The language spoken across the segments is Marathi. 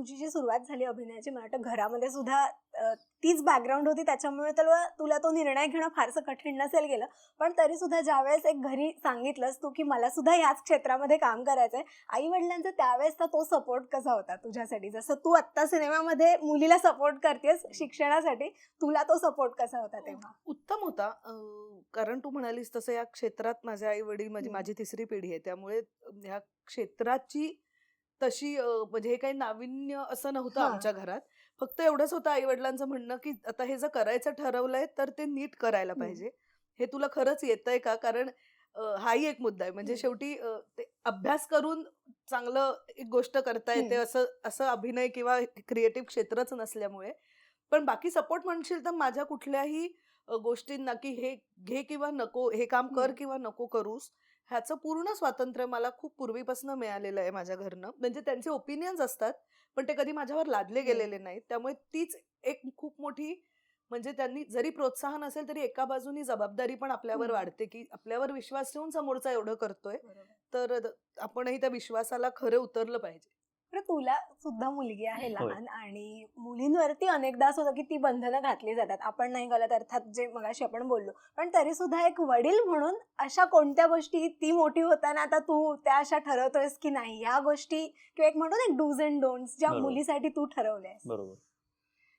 तुझी जी सुरुवात झाली अभिनयाची मला वाटतं घरामध्ये सुद्धा तीच बॅकग्राऊंड होती त्याच्यामुळे तुला तुला तो निर्णय घेणं फारसं कठीण नसेल गेलं. पण तरी सुद्धा ज्यावेळेस एक घरी सांगितलंस तू की मला सुद्धा ह्याच क्षेत्रामध्ये काम करायचंय आई वडिलांचा त्यावेळेसचा तो सपोर्ट कसा होता तुझ्यासाठी? जसं तू आत्ता सिनेमामध्ये मुलीला सपोर्ट करतेस शिक्षणासाठी तुला तो सपोर्ट कसा होता तेव्हा? उत्तम होता. कारण तू म्हणालीस तसं या क्षेत्रात माझे आई वडील हम्म. माझी तिसरी पिढी आहे. त्यामुळे ह्या क्षेत्राची तशी म्हणजे हे काही नाविन्य असं नव्हतं. आमच्या घरात फक्त एवढंच होतं आई वडिलांचं म्हणणं की आता हे जर करायचं ठरवलंय तर ते नीट करायला. पाहिजे हे तुला खरंच येतंय का कारण हाही एक मुद्दा आहे म्हणजे. शेवटी ते अभ्यास करून चांगलं एक गोष्ट करता येते. असं असं अभिनय किंवा क्रिएटिव्ह क्षेत्रच नसल्यामुळे पण बाकी सपोर्ट म्हणशील तर माझ्या कुठल्याही गोष्टींना की हे घे किंवा नको हे काम कर. किंवा नको करूस ह्याचं पूर्ण स्वातंत्र्य मला खूप पूर्वीपासून मिळालेलं आहे माझ्या घरनं. म्हणजे त्यांचे ओपिनियन्स असतात पण ते कधी माझ्यावर लादले. गेलेले नाहीत. त्यामुळे तीच एक खूप मोठी म्हणजे त्यांनी जरी प्रोत्साहन असेल तरी एका बाजूनी जबाबदारी पण आपल्यावर. वाढते की आपल्यावर विश्वास ठेवून समोरचा एवढं करतोय. तर आपणही त्या विश्वासाला खरं उतरलं पाहिजे. तुला सुद्धा मुलगी आहे. लहान आणि मुलींवरती अनेकदा असं होतं की ती बंधनं घातली जातात. आपण नाही घालत अर्थात जे मगाशी आपण बोललो. पण तरी सुद्धा एक वडील म्हणून अशा कोणत्या गोष्टी ती मोठी होताना आता तू त्या अशा ठरवतोयस की नाही? ह्या गोष्टी किंवा एक म्हणतो ना एक डूज अँड डोंट्स ज्या. मुलीसाठी तू ठरवल्यास. बरोबर.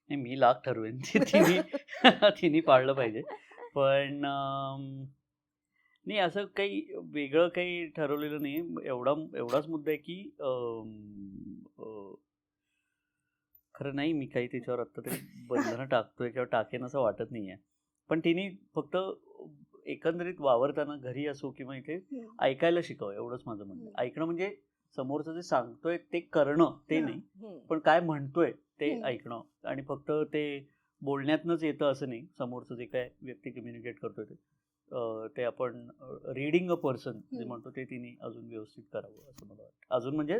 नाही मी लाख ठरवेन. तिने पाळलं पाहिजे. पण नाही असं काही वेगळं काही ठरवलेलं नाही. एवढा एवढाच मुद्दा आहे की खरं नाही मी काही त्याच्यावर आत्ता तरी बंधनं टाकतोय किंवा टाकेन असं वाटत नाही आहे पण तिने फक्त एकंदरीत वावरताना घरी असो किंवा इथे. ऐकायला शिकावं एवढंच माझं म्हणणं. ऐकणं म्हणजे समोरचं जे सांगतोय ते करणं ते हं. नाही. पण काय म्हणतोय ते. ऐकणं आणि फक्त ते बोलण्यातनंच येतं असं नाही समोरचं जे काय व्यक्ती कम्युनिकेट करतोय ते ते आपण रिडिंग अ पर्सन जे. म्हणतो ते तिने अजून व्यवस्थित करावं असं मला वाटतं अजून म्हणजे